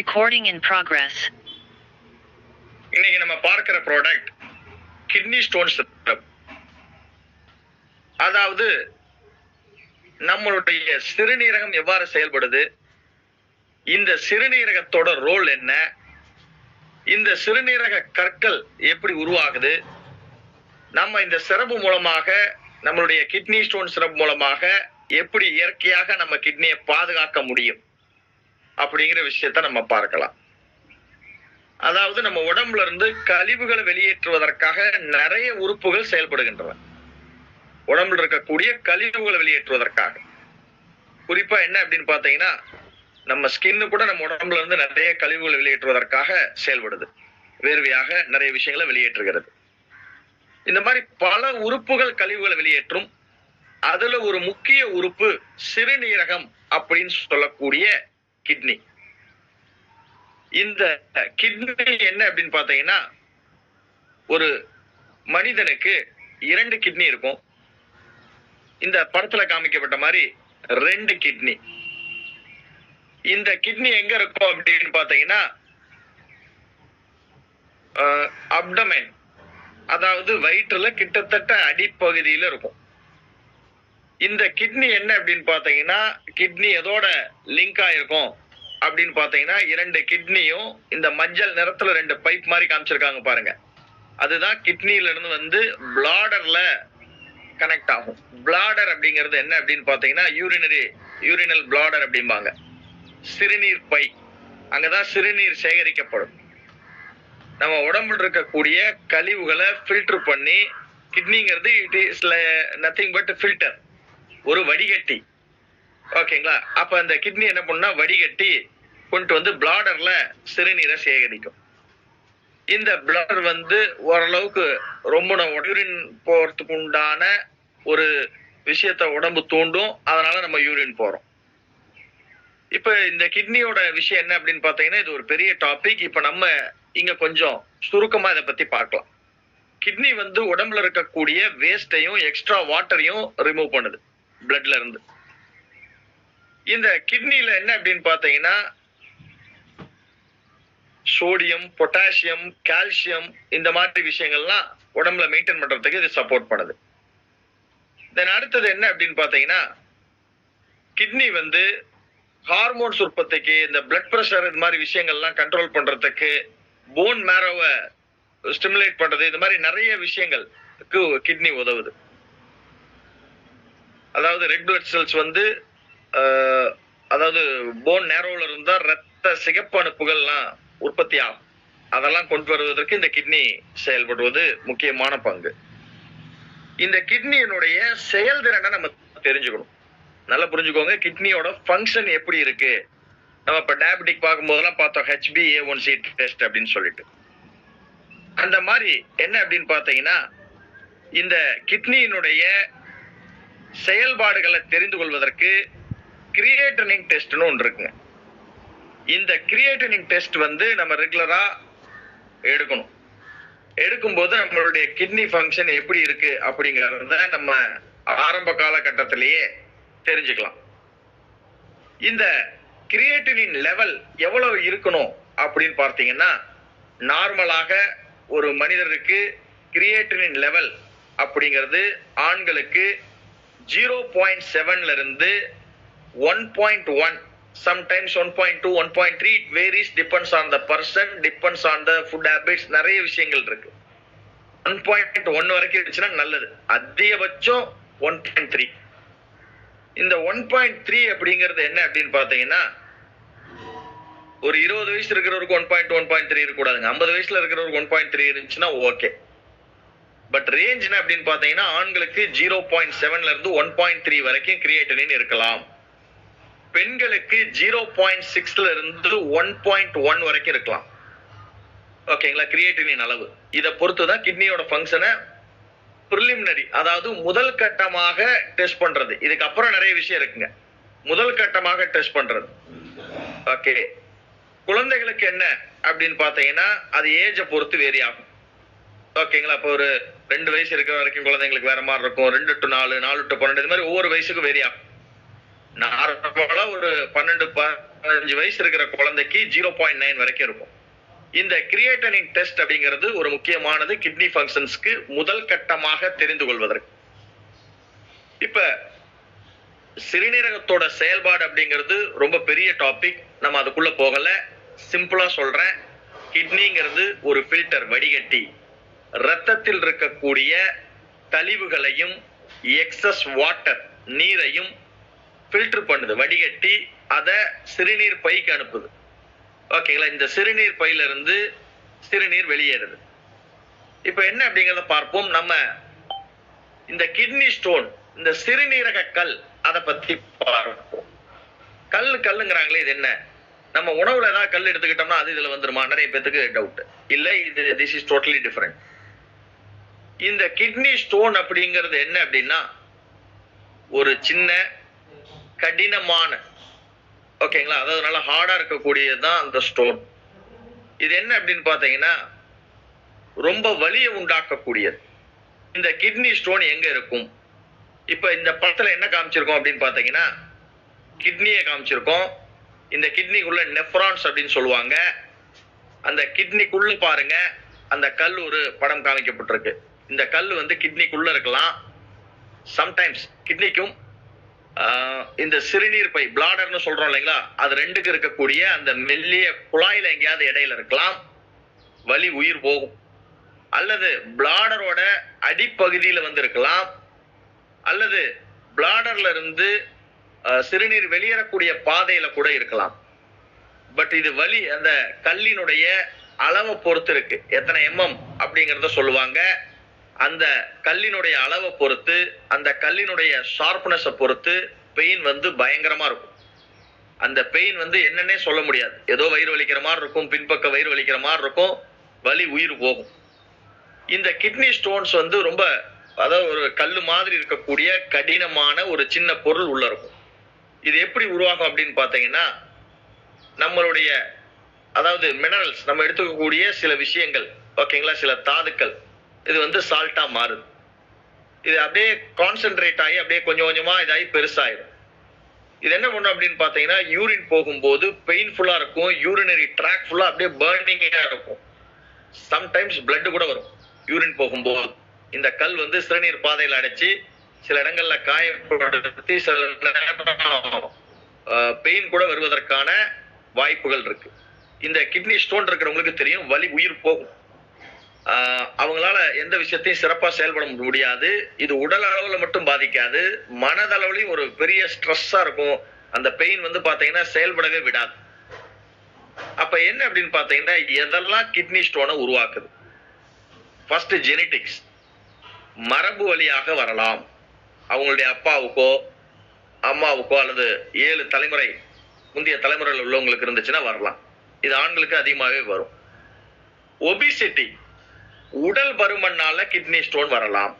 Recording in progress. இன்னைக்கு நம்ம பார்க்கிற ப்ராடக்ட் கிட்னி ஸ்டோன் சிரப் அதாவது நம்மளுடைய சிறுநீரகம் எவ்வாறு செயல்படுது? இந்த சிறுநீரகத்தோட ரோல் என்ன? இந்த சிறுநீரக கற்கள் எப்படி உருவாகுது? நம்ம இந்த சிறப்பு மூலமாக நம்மளுடைய கிட்னி ஸ்டோன் சிறப்பு மூலமாக எப்படி இயற்கையாக நம்ம கிட்னியை பாதுகாக்க முடியும்? அப்படிங்கிற விஷயத்த நம்ம பார்க்கலாம். அதாவது நம்ம உடம்புல இருந்து கழிவுகளை வெளியேற்றுவதற்காக நிறைய உறுப்புகள் செயல்படுகின்றன. உடம்புல இருக்கக்கூடிய கழிவுகளை வெளியேற்றுவதற்காக. குறிப்பா என்ன அப்படின்னு பாத்தீங்கன்னா நம்ம ஸ்கின்னு கூட நம்ம உடம்புல இருந்து நிறைய கழிவுகளை வெளியேற்றுவதற்காக செயல்படுது. வேர்வையாக நிறைய விஷயங்களை வெளியேற்றுகிறது. இந்த மாதிரி பல உறுப்புகள் கழிவுகளை வெளியேற்றும். அதுல ஒரு முக்கிய உறுப்பு சிறுநீரகம் அப்படின்னு சொல்லக்கூடிய கிட்னி இந்த கிட்னி என்ன அப்படின்னு பாத்தீங்கன்னா ஒரு மனிதனுக்கு இரண்டு கிட்னி இருக்கும். இந்த படத்துல காமிக்கப்பட்ட மாதிரி ரெண்டு கிட்னி இந்த கிட்னி எங்க இருக்கும் அப்படின்னு பாத்தீங்கன்னா அப்டமென் அதாவது வயிற்றுல கிட்டத்தட்ட அடிப்பகுதியில இருக்கும். இந்த கிட்னி என்ன அப்படின்னு பாத்தீங்கன்னா கிட்னி எதோட லிங்க் ஆயிருக்கும் அப்படின்னு பாத்தீங்கன்னா இரண்டு கிட்னியும் இந்த மஞ்சள் நிறத்துல ரெண்டு பைப் மாதிரி காமிச்சிருக்காங்க பாருங்க. அதுதான் கிட்னில இருந்து வந்து பிளாடர்ல கனெக்ட் ஆகும். பிளாடர் அப்படிங்கிறது என்ன அப்படின்னு பாத்தீங்கன்னா யூரினரி யூரினல் பிளாடர் அப்படிம்பாங்க. சிறுநீர் பை. அங்கதான் சிறுநீர் சேகரிக்கப்படும். நம்ம உடம்புல இருக்கக்கூடிய கழிவுகளை ஃபில்டர் பண்ணி கிட்னிங்கிறது it is nothing but filter ஒரு வடிகட்டி. ஓகேங்களா? அப்ப அந்த கிட்னி என்ன பண்ணா வடிகட்டி கொண்டு வந்து பிளாடர்ல சிறுநீரை சேகரிக்கும். இந்த பிளாடர் வந்து ஓரளவுக்கு ரொம்ப யூரின் போறதுக்கு உண்டான ஒரு விஷயத்த உடம்பு தூண்டும். அதனால நம்ம யூரின் போறோம். இப்ப இந்த கிட்னியோட விஷயம் என்ன அப்படின்னு பாத்தீங்கன்னா இது ஒரு பெரிய டாபிக் இப்ப நம்ம இங்க கொஞ்சம் சுருக்கமா இதை பத்தி பார்க்கலாம். கிட்னி வந்து உடம்புல இருக்கக்கூடிய வேஸ்டையும் எக்ஸ்ட்ரா வாட்டரையும் ரிமூவ் பண்ணுது. பிளட்ல இருந்து. இந்த கிட்னில என்ன அப்படின்னு பாத்தீங்கன்னா சோடியம் பொட்டாசியம் கால்சியம் இந்த மாதிரி விஷயங்கள்லாம் உடம்புல மெயின்டைன் பண்றதுக்கு இது சப்போர்ட் பண்ணுது. தென் அடுத்தது என்ன அப்படின்னு பாத்தீங்கன்னா கிட்னி வந்து ஹார்மோன்ஸ் உற்பத்திக்கு இந்த பிளட் ப்ரெஷர் இந்த மாதிரி விஷயங்கள்லாம் கண்ட்ரோல் பண்றதுக்கு போன் மேரோவை ஸ்டிமுலேட் பண்றது இந்த மாதிரி நிறைய விஷயங்களுக்கு கிட்னி உதவுது. அதாவது ரெட் பிளட் செல்ஸ் வந்து அதாவது போன் நேரோவில் இருந்தால் ரத்த சிகப்பு அணுப்புகள்லாம் உற்பத்தி ஆகும். அதெல்லாம் கொண்டு வருவதற்கு இந்த கிட்னி செயல்படுவது முக்கியமான பங்கு. இந்த கிட்னியினுடைய செயல்திறனை நம்ம தெரிஞ்சுக்கணும். நல்லா புரிஞ்சுக்கோங்க கிட்னியோட ஃபங்க்ஷன் எப்படி இருக்கு? நம்ம இப்போ டயபெட்டிக் பார்க்கும்போதெல்லாம் பார்த்தோம் HB A one C test அப்படின்னு சொல்லிட்டு. அந்த மாதிரி என்ன அப்படின்னு பார்த்தீங்கன்னா இந்த கிட்னியினுடைய செயல்பாடுகளை தெரிந்து கொள்வதற்கு கிரியேட்டனிங் டெஸ்ட்னு ஒன்று இருக்குங்க. இந்த கிரியேட்டனிங் டெஸ்ட் வந்து நம்ம ரெகுலரா எடுக்கணும். எடுக்கும்போது நம்மளுடைய கிட்னி ஃபங்க்ஷன் எப்படி இருக்கு அப்படிங்கறத நம்ம ஆரம்ப காலகட்டத்திலேயே தெரிஞ்சுக்கலாம். இந்த கிரியேட்டினின் லெவல் எவ்வளவு இருக்கணும் அப்படின்னு பார்த்தீங்கன்னா நார்மலாக ஒரு மனிதருக்கு கிரியேட்டினின் லெவல் அப்படிங்கிறது ஆண்களுக்கு ஜீரோ பாயிண்ட் செவன்ல இருந்து one point one sometimes one point two one point three it varies depends on the person depends on the food habits நிறைய விஷயங்கள் இருக்கு. ஒன் பாயிண்ட் ஒன் வரைக்கும் இருந்துச்சுன்னா நல்லது. அதிகபட்சம் ஒன் பாயிண்ட் த்ரீ. இந்த ஒன் பாயிண்ட் த்ரீ அப்படிங்கிறது என்ன அப்படின்னு பார்த்தீங்கன்னா ஒரு இருபது வயசு இருக்கிறவருக்கு one point one point three இருக்கக்கூடாதுங்க. ஐம்பது வயசுல இருக்கிறவருக்கு ஒன் பாயிண்ட் த்ரீ இருந்துச்சுன்னா ஓகே பட் ரேஞ்ச் என்ன அப்படின்னு பார்த்தீங்கன்னா ஆண்களுக்கு ஜீரோ பாயிண்ட் செவன்ல இருந்து ஒன் பாயிண்ட் த்ரீ வரைக்கும் கிரியேட்டனின் இருக்கலாம். பெண்களுக்கு ஜீரோ பாயிண்ட் சிக்ஸ்ல இருந்து ஒன் பாயிண்ட் ஒன் வரைக்கும் இருக்கலாம். ஓகேங்களா கிரியேட்டினின் அளவு. இதை பொறுத்து தான் கிட்னியோட ஃபங்க்ஷனை ப்ரிலிமினரி அதாவது முதல் கட்டமாக டெஸ்ட் பண்றது. இதுக்கப்புறம் நிறைய விஷயம் இருக்குங்க. முதல் கட்டமாக டெஸ்ட் பண்றது. ஓகே குழந்தைகளுக்கு என்ன அப்படின்னு பார்த்தீங்கன்னா அது ஏஜை பொறுத்து வேரி ஆகும். ஓகேங்களா இப்போ ஒரு ரெண்டு வயசு இருக்கிற வரைக்கும் குழந்தைங்களுக்கு வேற மாதிரி இருக்கும். ரெண்டு டு நாலு நாலு டு பன்னெண்டு இது மாதிரி ஒவ்வொரு வயசுக்கும் வேரி ஆகும் நார்மலா ஒரு பன்னெண்டு ப- பதினஞ்சு வயசு இருக்கிற குழந்தைக்கு ஜீரோ பாயிண்ட் நைன் வரைக்கும் இருக்கும். இந்த கிரியேட்டனின் டெஸ்ட் அப்படிங்கிறது ஒரு முக்கியமானது கிட்னி ஃபங்க்ஷன்ஸ்க்கு முதல் கட்டமாக தெரிந்து கொள்வதற்கு. இப்ப சிறுநீரகத்தோட செயல்பாடு அப்படிங்கிறது ரொம்ப பெரிய டாபிக் நம்ம அதுக்குள்ள போகல. சிம்பிளா சொல்றேன். கிட்னிங்கிறது ஒரு ஃபில்டர் வடிகட்டி. ரத்தத்தில் இருக்கக்கூடிய கழிவுகளையும் எக்ஸஸ் வாட்டர் நீரையும் ஃபில்டர் பண்ணுது வடிகட்டி அதை சிறுநீர் பைக்கு அனுப்புது. ஓகேங்களா இந்த சிறுநீர் பையில இருந்து சிறுநீர் வெளியேறுது. இப்போ என்ன அப்படிங்கிறத பார்ப்போம். நம்ம இந்த கிட்னி ஸ்டோன் இந்த சிறுநீரக கல் அதை பத்தி பார்ப்போம். கல் கல்லுங்கிறாங்களே இது என்ன? நம்ம உணவுல ஏதாவது கல் எடுத்துக்கிட்டோம்னா அது இதுல வந்துருமா? நிறைய பேத்துக்கு டவுட் இல்ல இது திஸ் இஸ் டோட்டலி டிஃபரெண்ட் இந்த கிட்னி ஸ்டோன் அப்படிங்கிறது என்ன அப்படின்னா ஒரு சின்ன கடினமான ஓகேங்களா? அதாவது நல்லா ஹார்டா இருக்கக்கூடியது தான் அந்த ஸ்டோன் இது என்ன அப்படின்னு பாத்தீங்கன்னா ரொம்ப வலியை உண்டாக்கக்கூடியது. இந்த கிட்னி ஸ்டோன் எங்க இருக்கும்? இப்ப இந்த படத்துல என்ன காமிச்சிருக்கோம் அப்படின்னு பாத்தீங்கன்னா கிட்னியை காமிச்சிருக்கோம். இந்த கிட்னிக்குள்ள நெஃப்ரான்ஸ் அப்படின்னு சொல்லுவாங்க. அந்த கிட்னிக்குள்ள பாருங்க அந்த கல் ஒரு படம் காமிக்கப்பட்டிருக்கு. இந்த கல் வந்து கிட்னிக்குள்ள இருக்கலாம். சம்டைம்ஸ் கிட்னிக்கும் இந்த சிறுநீர் பை பிளாடர்னு சொல்றோம் இல்லைங்களா? அது ரெண்டுக்கு இருக்கக்கூடிய அந்த மெல்லிய குழாயில எங்கேயாவது இடையில இருக்கலாம். வலி உயிர் போகும். அல்லது பிளாடரோட அடிப்பகுதியில வந்து இருக்கலாம். அல்லது பிளாடர்ல இருந்து சிறுநீர் வெளியேறக்கூடிய பாதையில கூட இருக்கலாம். பட் இது வலி அந்த கல்லினுடைய அளவை பொறுத்து இருக்கு. எத்தனை எம்எம் அப்படிங்கறத சொல்லுவாங்க. அந்த கல்லினுடைய அளவை பொறுத்து அந்த கல்லினுடைய ஷார்ப்னஸை பொறுத்து பெயின் வந்து பயங்கரமா இருக்கும். அந்த பெயின் வந்து என்னன்னே சொல்ல முடியாது. ஏதோ வயிறு வலிக்கிற மாதிரி இருக்கும் பின்பக்க வயிறு வலிக்கிற மாதிரி இருக்கும் வலி உயிர் போகும். இந்த கிட்னி ஸ்டோன்ஸ் வந்து ரொம்ப அதாவது ஒரு கல் மாதிரி இருக்கக்கூடிய கடினமான ஒரு சின்ன பொருள் உள்ள இருக்கும். இது எப்படி உருவாகும் அப்படின்னு பார்த்தீங்கன்னா நம்மளுடைய அதாவது மினரல்ஸ் நம்ம எடுத்துக்கக்கூடிய சில விஷயங்கள் ஓகேங்களா சில தாதுக்கள். இது வந்து சால்ட்டா மாறுது. இது அப்படியே கான்சென்ட்ரேட் ஆகி அப்படியே கொஞ்சம் கொஞ்சமா இதாகி பெருசாயிடும் இது என்ன பண்ணும் அப்படின்னு பார்த்தீங்கன்னா யூரின் போகும்போது பெயின்ஃபுல்லா இருக்கும். யூரினரி ட்ராக் ஃபுல்லா அப்படியே பேர்னிங்கா இருக்கும். சம்டைம்ஸ் blood கூட வரும். யூரின் போகும்போது. இந்த கல் வந்து சிறுநீர் பாதையில அடைச்சு சில இடங்கள்ல காயப்படுத்தி சில பெயின் கூட வருவதற்கான வாய்ப்புகள் இருக்கு. இந்த கிட்னி ஸ்டோன் இருக்கிறவங்களுக்கு தெரியும் வலி உயிர் போகும். அவங்களால எந்த விஷயத்தையும் சிறப்பா செயல்பட முடியாது. இது உடல் அளவுல மட்டும் பாதிக்காது. மனதளவுலயும் ஒரு பெரிய ஸ்ட்ரெஸ்ஸா இருக்கும். அந்த பெயின் வந்து பாத்தீங்கன்னா செயல்படவே விடாது. அப்ப என்ன அப்படின்னு பாத்தீங்கன்னா எதெல்லாம் கிட்னி ஸ்டோனை உருவாக்குது? ஃபர்ஸ்ட் ஜெனட்டிக்ஸ் மரபு வழியாக வரலாம். அவங்களுடைய அப்பாவுக்கோ அம்மாவுக்கோ அல்லது ஏழு தலைமுறை முந்தைய தலைமுறையில் உள்ளவங்களுக்கு இருந்துச்சுன்னா வரலாம். இது ஆண்களுக்கு அதிகமாகவே வரும். ஒபிசிட்டி உடல் பருமனால கிட்னி ஸ்டோன் வரலாம்.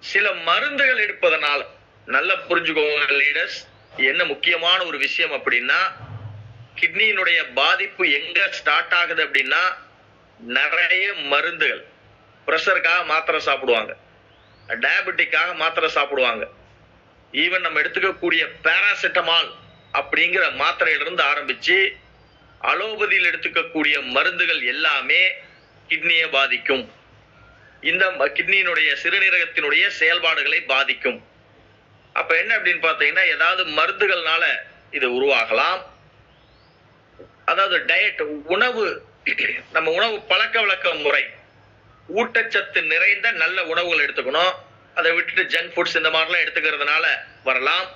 சில மருந்துகள் எடுப்பதனால நல்ல புரிஞ்சுக்கோங்க லீடர்ஸ் என்ன முக்கியமான ஒரு விஷயம் அப்படின்னா கிட்னியினுடைய பாதிப்பு எங்க ஸ்டார்ட் ஆகுது அப்படின்னா நிறைய மருந்துகள். ப்ரெஷருக்காக மாத்திரை சாப்பிடுவாங்க. டயபெட்டிக்காக மாத்திரை சாப்பிடுவாங்க. ஈவன் நம்ம எடுத்துக்கக்கூடிய பேராசிட்டமால் அப்படிங்கிற மாத்திரையிலிருந்து ஆரம்பிச்சு அலோபதியில் எடுத்துக்கக்கூடிய மருந்துகள் எல்லாமே கிட்னியை பாதிக்கும். இந்த கிட்னியினுடைய சிறுநீரகத்தினுடைய செயல்பாடுகளை பாதிக்கும். அப்ப என்ன அப்படின்னு பார்த்தீங்கன்னா ஏதாவது மருந்துகள்னால இது உருவாகலாம். அதாவது டயட் உணவு நம்ம உணவு பழக்க வழக்க முறை ஊட்டச்சத்து நிறைந்த நல்ல உணவுகள் எடுத்துக்கணும். அதை விட்டுட்டு ஜங்க் ஃபுட்ஸ் இந்த மாதிரிலாம் எடுத்துக்கிறதுனால வரலாம்.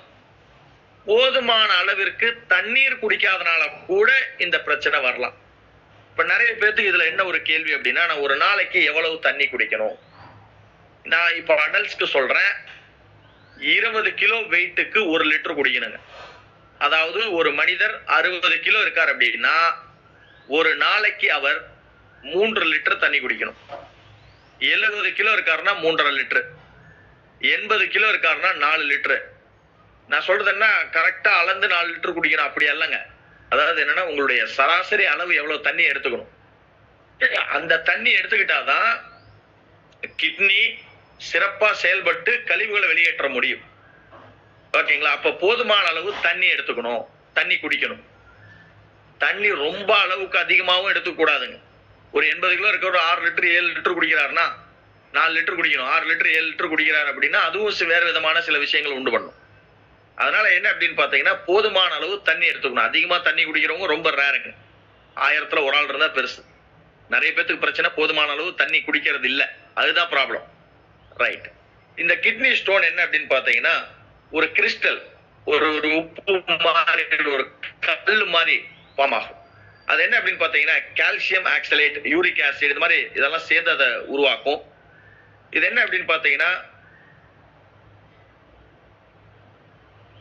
போதுமான அளவிற்கு தண்ணீர் குடிக்காதனால கூட இந்த பிரச்சனை வரலாம். இப்ப நிறைய பேர்த்துக்கு இதுல என்ன ஒரு கேள்வி அப்படின்னா நான் ஒரு நாளைக்கு எவ்வளவு தண்ணி குடிக்கணும்? நான் இப்ப அடல்ட்ஸ்க்கு சொல்றேன் இருபது கிலோ வெயிட்டுக்கு ஒரு லிட்டர் குடிக்கணுங்க. அதாவது ஒரு மனிதர் அறுபது கிலோ இருக்கார் அப்படின்னா ஒரு நாளைக்கு அவர் மூன்று லிட்டர் தண்ணி குடிக்கணும். எழுபது கிலோ இருக்காருன்னா மூன்றரை லிட்டர். எண்பது கிலோ இருக்காருன்னா நாலு லிட்டரு. நான் சொல்றது என்ன? கரெக்டா அளந்து நாலு லிட்டர் குடிக்கணும். அப்படி அல்லங்க. அதாவது என்னன்னா உங்களுடைய சராசரி அளவு எவ்வளவு தண்ணி எடுத்துக்கணும்? அந்த தண்ணி எடுத்துக்கிட்டாதான் கிட்னி சிறப்பா செயல்பட்டு கழிவுகளை வெளியேற்ற முடியும். ஓகேங்களா அப்ப போதுமான அளவு தண்ணி எடுத்துக்கணும். தண்ணி குடிக்கணும். தண்ணி ரொம்ப அளவுக்கு அதிகமாகவும் எடுத்துக்கூடாதுங்க ஒரு எண்பது கிலோ இருக்க ஒரு ஆறு லிட்டர் ஏழு லிட்டர் குடிக்கிறாருன்னா நாலு லிட்டர் குடிக்கணும். ஆறு லிட்டர் ஏழு லிட்டர் குடிக்கிறார் அப்படின்னா அதுவும் வேறு வேற விதமான சில விஷயங்கள் உண்டு பண்ணும். அதனால என்ன அப்படின்னு பார்த்தீங்கன்னா போதுமான அளவு தண்ணி எடுத்துக்கணும். அதிகமாக தண்ணி குடிக்கிறவங்க ரொம்ப ரேருங்க ஆயிரத்துல ஒரு ஆள் இருந்தால் பெருசு. நிறைய பேத்துக்கு பிரச்சனை போதுமான அளவு தண்ணி குடிக்கிறது இல்லை. அதுதான் ப்ராப்ளம் ரைட் இந்த கிட்னி ஸ்டோன் என்ன அப்படின்னு பார்த்தீங்கன்னா ஒரு கிறிஸ்டல் ஒரு ஒரு உப்பு மாதிரி ஒரு கல் மாதிரி ஃபார்ம் ஆகும். அது என்ன அப்படின்னு பார்த்தீங்கன்னா கால்சியம் ஆக்சலேட் யூரிக் ஆசிட் இது மாதிரி இதெல்லாம் சேர்ந்து அதை உருவாக்கும். இது என்ன அப்படின்னு பார்த்தீங்கன்னா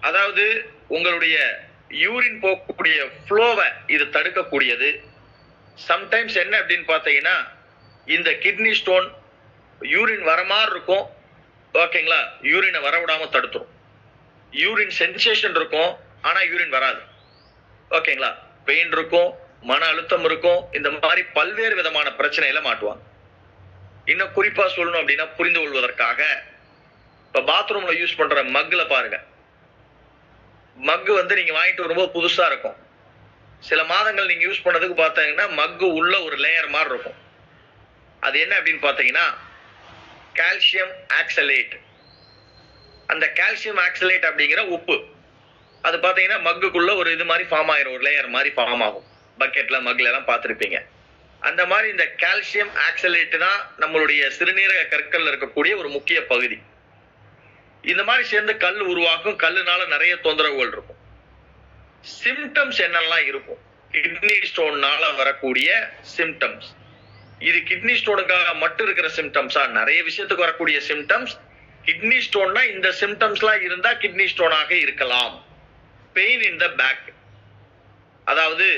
அதாவது உங்களுடைய யூரின் போகக்கூடிய ஃப்ளோவை இது தடுக்கக்கூடியது. சம்டைம்ஸ் என்ன அப்படின்னு பார்த்தீங்கன்னா இந்த கிட்னி ஸ்டோன் யூரின் வர மாதிரி இருக்கும். ஓகேங்களா யூரினை வரவிடாம தடுத்துரும். யூரின் சென்சேஷன் இருக்கும் ஆனால் யூரின் வராது. ஓகேங்களா பெயின் இருக்கும் மன அழுத்தம் இருக்கும் இந்த மாதிரி பல்வேறு விதமான பிரச்சனையில மாட்டுவாங்க. இன்னும் குறிப்பா சொல்லணும் அப்படின்னா புரிந்து கொள்வதற்காக இப்ப பாத்ரூம்ல யூஸ் பண்ற மக்ல பாருங்க. மக்கு வந்து நீங்க வாங்கிட்டு வரும்போது புதுசா இருக்கும். சில மாதங்கள் நீங்க யூஸ் பண்ணதுக்கு பார்த்தீங்கன்னா மக்கு உள்ள ஒரு லேயர் மாதிரி இருக்கும். அது என்ன அப்படின்னு பார்த்தீங்கன்னா கால்சியம் ஆக்சலேட் அந்த கால்சியம் ஆக்சலேட் அப்படிங்கிற உப்பு. அது பார்த்தீங்கன்னா மக்குக்குள்ள ஒரு இது மாதிரி ஃபார்ம் ஆயிரும். ஒரு லேயர் மாதிரி ஃபார்ம் ஆகும். பக்கெட்ல மக்ல எல்லாம் பார்த்துருப்பீங்க. அந்த மாதிரி இந்த கால்சியம் ஆக்சலேட் தான் நம்மளுடைய சிறுநீரக கற்கள்ல இருக்கக்கூடிய ஒரு முக்கிய பகுதி. இந்த மாதிரி சேர்ந்து கல் உருவாக்கும் கல்லுனால நிறைய தொந்தரவுகள் இருக்கும். சிம்டம்ஸ் என்னெல்லாம் இருக்கும்? கிட்னி ஸ்டோன்னால வரக்கூடிய சிம்டம்ஸ் இது கிட்னி ஸ்டோனுக்காக மட்டும் இருக்கிற சிம்டம்ஸா நிறைய விஷயத்துக்கு வரக்கூடிய சிம்டம்ஸ் கிட்னி ஸ்டோன்னா இந்த சிம்டம்ஸ்லாம் இருந்தா கிட்னி ஸ்டோனாக இருக்கலாம். பெயின் இன் த பேக் அதாவது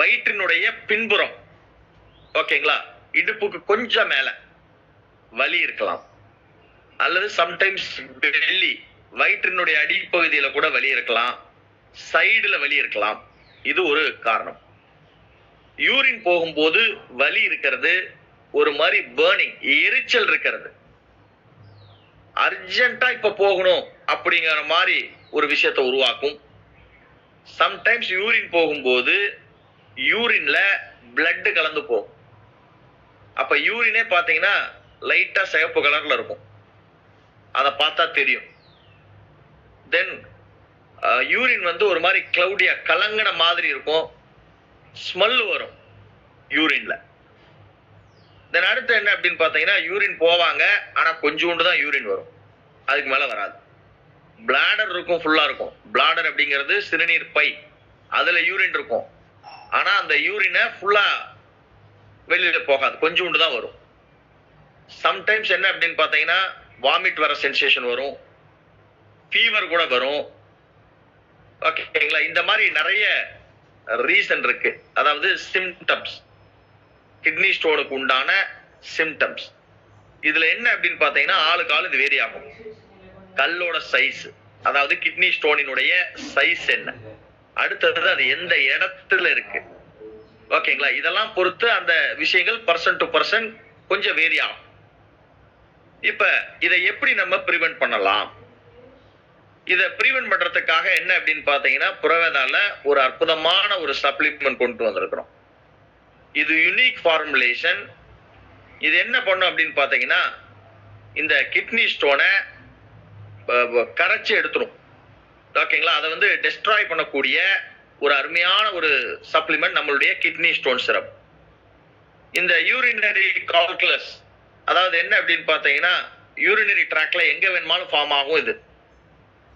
வயிற்றினுடைய பின்புறம். ஓகேங்களா இடுப்புக்கு கொஞ்சம் மேல. வலி இருக்கலாம். அல்லது சம்டைம்ஸ் வெள்ளி வயிற்றினுடைய அடிப்பகுதியில கூட வலி இருக்கலாம். சைடுல வலி இருக்கலாம். இது ஒரு காரணம். யூரின் போகும்போது வலி இருக்கிறது ஒரு மாதிரி பேர்னிங் எரிச்சல் இருக்கிறது. அர்ஜென்ட்டா இப்ப போகணும் அப்படிங்கிற மாதிரி ஒரு விஷயத்த உருவாக்கும். சம்டைம்ஸ் யூரின் போகும்போது யூரின்ல பிளட் கலந்து போகும். அப்ப யூரினே பாத்தீங்கன்னா லைட்டா சிவப்பு கலர்ல இருக்கும். அதை பார்த்தா தெரியும். தென் யூரின் uh, வந்து ஒரு மாதிரி கிளவுடியா கலங்கின மாதிரி இருக்கும். ஸ்மெல் வரும் யூரின்ல தென் அடுத்து என்ன அப்படின்னு பார்த்தீங்கன்னா யூரின் போவாங்க ஆனால் கொஞ்சோண்டு தான் யூரின் வரும். அதுக்கு மேலே வராது. பிளாடர் இருக்கும் ஃபுல்லாக இருக்கும். பிளாடர் அப்படிங்கிறது சிறுநீர் பை. அதில் யூரின் இருக்கும். ஆனால் அந்த யூரினை ஃபுல்லாக வெளியில் போகாது. கொஞ்சோண்டு தான் வரும். சம்டைம்ஸ் என்ன அப்படின்னு பார்த்தீங்கன்னா வாமிட் வர சென்சேஷன் வரும். ஃபீவர் கூட வரும். ஓகேங்களா இந்த மாதிரி நிறைய ரீசன் இருக்கு. அதாவது சிம்டம்ஸ் கிட்னி ஸ்டோனுக்கு உண்டான சிம்டம்ஸ் இதுல என்ன அப்படின்னு பார்த்தீங்கன்னா ஆளுக்கு ஆளு இது வேரி ஆகும். கல்லோட சைஸ் அதாவது கிட்னி ஸ்டோனினுடைய சைஸ் என்ன? அடுத்தது அது எந்த இடத்துல இருக்கு? ஓகேங்களா இதெல்லாம் பொறுத்து அந்த விஷயங்கள் பர்சன் டு பர்சன் கொஞ்சம் வேரி ஆகும். இப்ப இதை எப்படி நம்ம ப்ரிவென்ட் பண்ணலாம்? இதை ப்ரிவென்ட் பண்றதுக்காக என்ன அப்படின்னு பாத்தீங்கன்னா புரவேதால ஒரு அற்புதமான ஒரு சப்ளிமெண்ட் கொண்டு வந்திருக்கிறோம். இது யூனிக் ஃபார்முலேஷன் இது என்ன பண்ணும் அப்படின்னு பாத்தீங்கன்னா இந்த கிட்னி ஸ்டோனை கரைச்சி எடுத்துரும். ஓகேங்களா? அதை வந்து டெஸ்ட்ராய் பண்ணக்கூடிய ஒரு அருமையான ஒரு சப்ளிமெண்ட் நம்மளுடைய கிட்னி ஸ்டோன் சிரப் இந்த யூரினரி கால்குலஸ் அதாவது என்ன அப்படின்னு பார்த்தீங்கன்னா யூரினரி ட்ராக்ல எங்க வேணுமாலும் ஃபார்ம் ஆகும் இது.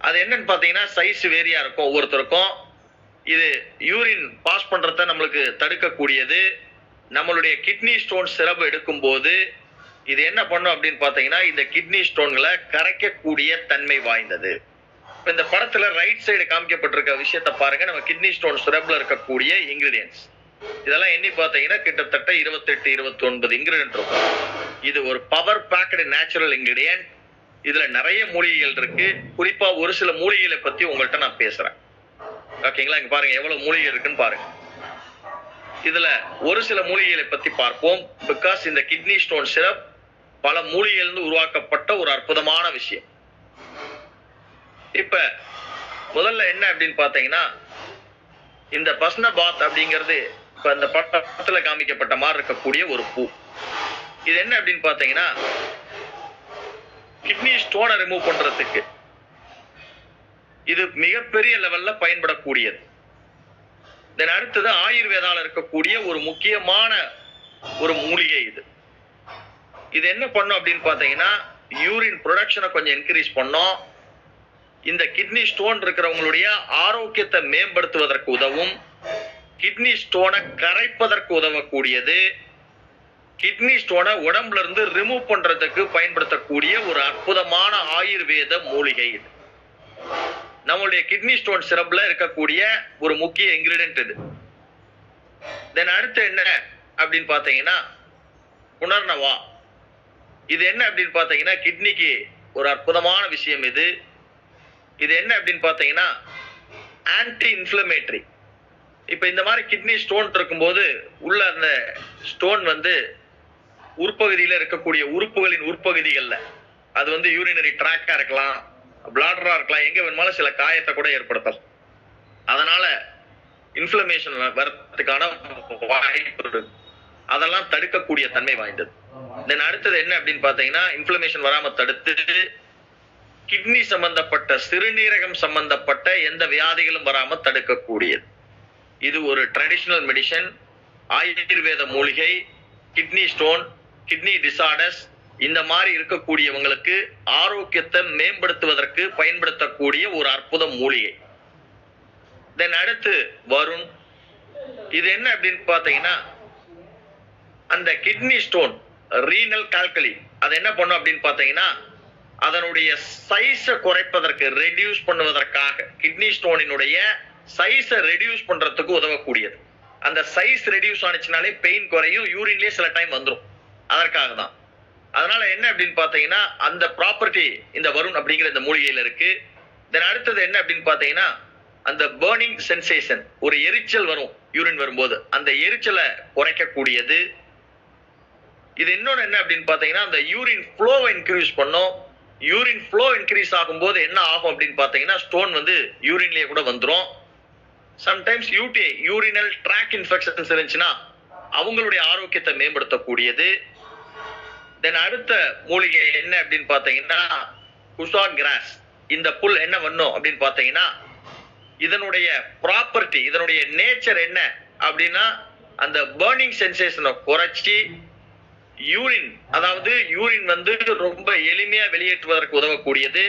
அது என்னன்னு பார்த்தீங்கன்னா சைஸ் வேரியா இருக்கும் ஒவ்வொருத்தருக்கும். இது யூரின் பாஸ் பண்றத நம்மளுக்கு தடுக்கக்கூடியது. நம்மளுடைய கிட்னி ஸ்டோன் சிரப் எடுக்கும்போது இது என்ன பண்ணும் அப்படின்னு பார்த்தீங்கன்னா இந்த கிட்னி ஸ்டோன்களை கரைக்கக்கூடிய தன்மை வாய்ந்தது. இப்போ இந்த படத்துல ரைட் சைடு காமிக்கப்பட்டிருக்க விஷயத்தை பாருங்க. நம்ம கிட்னி ஸ்டோன் சிரப்ல இருக்கக்கூடிய இன்கிரீடியன்ஸ் இதெல்லாம் எண்ணி பார்த்தீங்கன்னா கிட்டத்தட்ட இருபத்தெட்டு இருபத்தி ஒன்பது இன்கிரீடியன்ட் இருக்கும். இது ஒரு பவர் பேக்கடு நேச்சுரல் இன்கிரீடியன்ட் இதுல நிறைய மூலிகைகள் இருக்கு. குறிப்பா ஒரு சில மூலிகைகளை பத்தி உங்கள்கிட்ட நான் பேசுறேன். ஓகேங்களா இங்க பாருங்க எவ்வளவு மூலிகை இருக்குன்னு பாருங்க. இதுல ஒரு சில மூலிகைகளை பத்தி பார்ப்போம். பிகாஸ் இந்த கிட்னி ஸ்டோன் சிரப் பல மூலிகையிலிருந்து உருவாக்கப்பட்ட ஒரு அற்புதமான விஷயம். இப்ப முதல்ல என்ன அப்படின்னு பாத்தீங்கன்னா இந்த பஸ்ன பாத் அப்படிங்கிறது இப்ப அந்த படத்துல காமிக்கப்பட்ட மாதிரி இருக்கக்கூடிய ஒரு பூ. இது என்ன அப்படின்னு பாத்தீங்கன்னா கிட்னி ஸ்டோனை ரிமூவ் பண்றதுக்கு இது மிகப்பெரிய லெவல்ல பயன்படக்கூடியது. தென் அடுத்தது ஆயுர்வேதால இருக்கக்கூடிய ஒரு முக்கியமான ஒரு மூலிகை இது. இது என்ன பண்ணும் அப்படின்னு பாத்தீங்கன்னா யூரின் ப்ரொடக்ஷனை கொஞ்சம் இன்க்ரீஸ் பண்ணும். இந்த கிட்னி ஸ்டோன் இருக்கிறவங்களுடைய ஆரோக்கியத்தை மேம்படுத்துவதற்கு உதவும். கிட்னி ஸ்டோனை கரைப்பதற்கு உதவக்கூடியது. கிட்னி ஸ்டோனை உடம்புல இருந்து ரிமூவ் பண்றதுக்கு பயன்படுத்தக்கூடிய ஒரு அற்புதமான ஆயுர்வேத மூலிகை இது. நம்மளுடைய கிட்னி ஸ்டோன் சிரப்ல இருக்கக்கூடிய ஒரு முக்கிய இன்கிரீடியன்ட் இது. தென் அடுத்து என்ன அப்படின்னு பாத்தீங்கன்னா உணர்னவா. இது என்ன அப்படின்னு பாத்தீங்கன்னா கிட்னிக்கு ஒரு அற்புதமான விஷயம் இது. இது என்ன அப்படின்னு பாத்தீங்கன்னா ஆன்டி இன்ஃப்ளமேட்டரி இப்ப இந்த மாதிரி கிட்னி ஸ்டோன் இருக்கும்போது உள்ள அந்த ஸ்டோன் வந்து உற்பகுதியில இருக்கக்கூடிய உறுப்புகளின் உற்பகுதிகள்ல அது வந்து யூரினரி ட்ராக்கா இருக்கலாம் பிளாடரா இருக்கலாம் எங்க வேணுமாலும் சில காயத்தை கூட ஏற்படுத்தலாம். அதனால இன்ஃப்ளமேஷன் வர்றதுக்கான வாய்ப்பு இருக்கு. அதெல்லாம் தடுக்கக்கூடிய தன்மை வாய்ந்தது. தென் அடுத்தது என்ன அப்படின்னு பாத்தீங்கன்னா இன்ஃப்ளமேஷன் வராம தடுத்து கிட்னி சம்பந்தப்பட்ட சிறுநீரகம் சம்பந்தப்பட்ட எந்த வியாதிகளும் வராம தடுக்கக்கூடியது. இது ஒரு ட்ரெடிஷ்னல் மெடிசன் ஆயுர்வேத மூலிகை கிட்னி ஸ்டோன் கிட்னி டிசார்டர்ஸ் இந்த மாதிரி இருக்கக்கூடியவங்களுக்கு ஆரோக்கியத்தை மேம்படுத்துவதற்கு பயன்படுத்தக்கூடிய ஒரு அற்புத மூலிகை. தென் அடுத்து வருண். இது என்ன அப்படின்னு பாத்தீங்கன்னா அந்த கிட்னி ஸ்டோன் ரீனல் கால்கலி அது என்ன பண்ணும் அப்படின்னு பாத்தீங்கன்னா அதனுடைய சைஸை குறைப்பதற்கு ரெடியூஸ் பண்ணுவதற்காக கிட்னி ஸ்டோனினுடைய சைஸை ரெடியூஸ் பண்றதுக்கு உதவக்கூடியது. அந்த சைஸ் ரெடியூஸ் ஆனிச்சுனாலே பெயின் குறையும் யூரின்லயே சில டைம் வந்துடும் அதற்காக தான். அதனால என்ன அப்படின்னு பார்த்தீங்கன்னா அந்த ப்ராப்பர்ட்டி இந்த வருண் அப்படிங்கிற இந்த மூலிகையில இருக்கு. தென் அடுத்தது என்ன அப்படின்னு பார்த்தீங்கன்னா அந்த பேர்னிங் சென்சேஷன் ஒரு எரிச்சல் வரும் யூரின் வரும்போது. அந்த எரிச்சலை குறைக்கக்கூடியது. இது இன்னொன்று என்ன அப்படின்னு பார்த்தீங்கன்னா அந்த யூரின் ஃப்ளோவை இன்க்ரீஸ் பண்ணும். யூரின் ஃப்ளோ இன்க்ரீஸ் ஆகும்போது என்ன ஆகும் அப்படின்னு பார்த்தீங்கன்னா ஸ்டோன் வந்து யூரின்லேயே கூட வந்துரும். Sometimes UTI urinal tract infections இருந்துச்சுன்னா அவங்களுடைய ஆரோக்கியத்தை மேம்படுத்தக்கூடியது. தென் அடுத்த மூலிகை என்ன அப்படின்னு பார்த்தீங்கன்னா குஷா கிராஸ். இந்த புல் என்ன பண்ணும் அப்படின்னு பார்த்தீங்கன்னா இதனுடைய ப்ராப்பர்ட்டி இதனுடைய நேச்சர் என்ன அப்படின்னா அந்த பேர்னிங் சென்சேஷனை குறைச்சி யூரின் அதாவது யூரின் வந்து ரொம்ப எளிமையா வெளியேற்றுவதற்கு உதவக்கூடியது.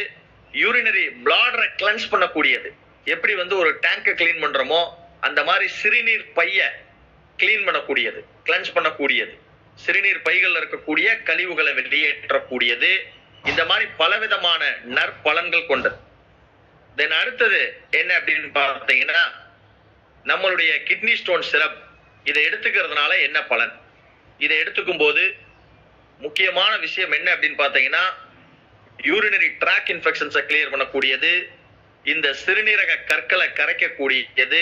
யூரினரி பிளாடரை கிளன்ஸ் பண்ணக்கூடியது. எப்படி வந்து ஒரு டேங்கை கிளீன் பண்றோமோ அந்த மாதிரி சிறுநீர் பைய கிளீன் பண்ணக்கூடியது கிளன்ஸ் பண்ணக்கூடியது. சிறுநீர் பைகள்ல இருக்கக்கூடிய கழிவுகளை வெளியேற்றக்கூடியது. இந்த மாதிரி பலவிதமான நற்பலன்கள் கொண்டது. தென் அடுத்தது என்ன அப்படின்னு பார்த்தீங்கன்னா நம்மளுடைய கிட்னி ஸ்டோன் சிரப் இதை எடுத்துக்கிறதுனால என்ன பலன்? இதை எடுத்துக்கும் போது முக்கியமான விஷயம் என்ன அப்படின்னு பார்த்தீங்கன்னா யூரினரி ட்ராக் இன்ஃபெக்ஷன்ஸை கிளியர் பண்ணக்கூடியது இந்த சிறுநீரக கற்களை கரைக்கக்கூடியது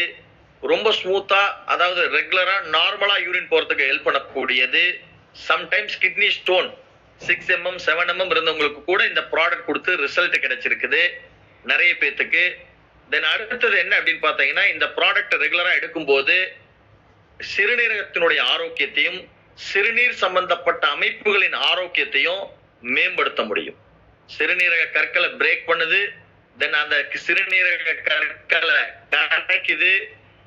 ரொம்ப ஸ்மூத்தா அதாவது ரெகுலரா நார்மலா யூரின் போறதுக்கு ஹெல்ப் பண்ணக்கூடியது. Sometimes kidney stone six mm seven mm இருந்தவங்களுக்கு கூட இந்த ப்ராடக்ட் கொடுத்து ரிசல்ட் கிடைச்சிருக்குது. நிறைய பேத்துக்கு. தென் அடுத்தது என்ன அப்படின்னு பார்த்தீங்கன்னா இந்த ப்ராடக்ட் ரெகுலரா எடுக்கும்போது சிறுநீரகத்தினுடைய ஆரோக்கியத்தையும் சிறுநீர் சம்பந்தப்பட்ட அமைப்புகளின் ஆரோக்கியத்தையும் மேம்படுத்த முடியும். சிறுநீரக கற்களை பிரேக் பண்ணுது தென் அந்த சிறுநீரக கற்களை கரைக்குது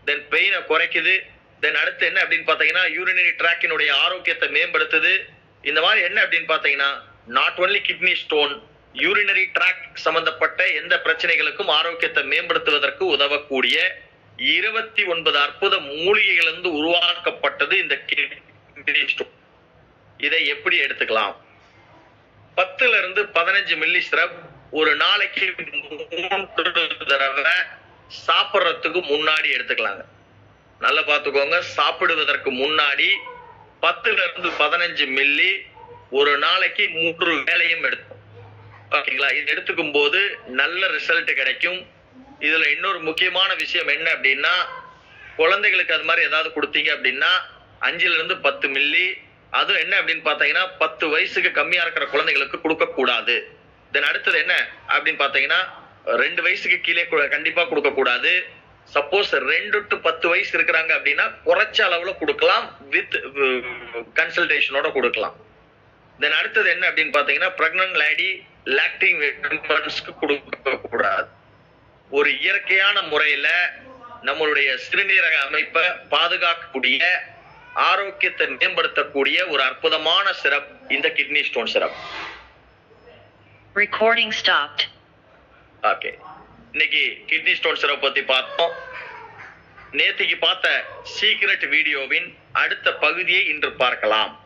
தென் பெயினை குறைக்குது. தென் அடுத்து என்ன அப்படின்னு பார்த்தீங்கன்னா யூரினரி ட்ராக்கினுடைய ஆரோக்கியத்தை மேம்படுத்துது. இந்த மாதிரி என்ன அப்படின்னு பார்த்தீங்கன்னா not only kidney stone urinary tract சம்பந்தப்பட்ட எந்த பிரச்சனைகளுக்கும் ஆரோக்கியத்தை மேம்படுத்துவதற்கு உதவக்கூடிய இருபத்தி ஒன்பது அற்புத மூலிகைகளிலிருந்து உருவாக்கப்பட்டது இந்த கிட்னி ஸ்டோன் இதை எப்படி எடுத்துக்கலாம்? பத்துல இருந்து பதினஞ்சு மில்லி சிரப் ஒரு நாளைக்கு மூன்று தடவை சாப்பிட்றதுக்கு முன்னாடி எடுத்துக்கலாங்க. நல்லா பார்த்துக்கோங்க. சாப்பிடுவதற்கு முன்னாடி பத்துல இருந்து பதினஞ்சு மில்லி ஒரு நாளைக்கு மூன்று வேலையும் எடுத்தோம். ஓகேங்களா? இது எடுத்துக்கும் போது நல்ல ரிசல்ட் கிடைக்கும். இதுல இன்னொரு முக்கியமான விஷயம் என்ன அப்படின்னா குழந்தைகளுக்கு அது மாதிரி ஏதாவது கொடுத்தீங்க அப்படின்னா அஞ்சுல இருந்து பத்து மில்லி அதுவும் என்ன அப்படின்னு பார்த்தீங்கன்னா பத்து வயசுக்கு கம்மியா இருக்கிற குழந்தைகளுக்கு கொடுக்க கூடாது தென் அடுத்தது என்ன அப்படின்னு பார்த்தீங்கன்னா ரெண்டு வயசுக்கு கீழே கண்டிப்பா கொடுக்க கூடாது. சப்போஸ் ரெண்டு டு பத்து வயசு இருக்கிறாங்க அப்படின்னா குறைச்ச அளவுல கொடுக்கலாம் வித் கன்சல்டேஷனோட uh, கொடுக்கலாம். தென் அடுத்தது என்ன அப்படின்னு பாத்தீங்கன்னா பிரெக்னன்ட் லேடி லாக்டிங் கொடுக்க கூடாது. ஒரு இயற்கையான முறையில நம்மளுடைய சிறுநீரக அமைப்பை பாதுகாக்கக்கூடிய ஆரோக்கியத்தை மேம்படுத்தக்கூடிய ஒரு அற்புதமான சிரப் இந்த kidney stone syrup recording stopped okay இன்னைக்கு கிட்னி ஸ்டோன் சிரப் பத்தி பார்த்தோம். நேத்திக்கு பார்த்த சீக்ரெட் வீடியோவின் அடுத்த பகுதியை இன்று பார்க்கலாம்.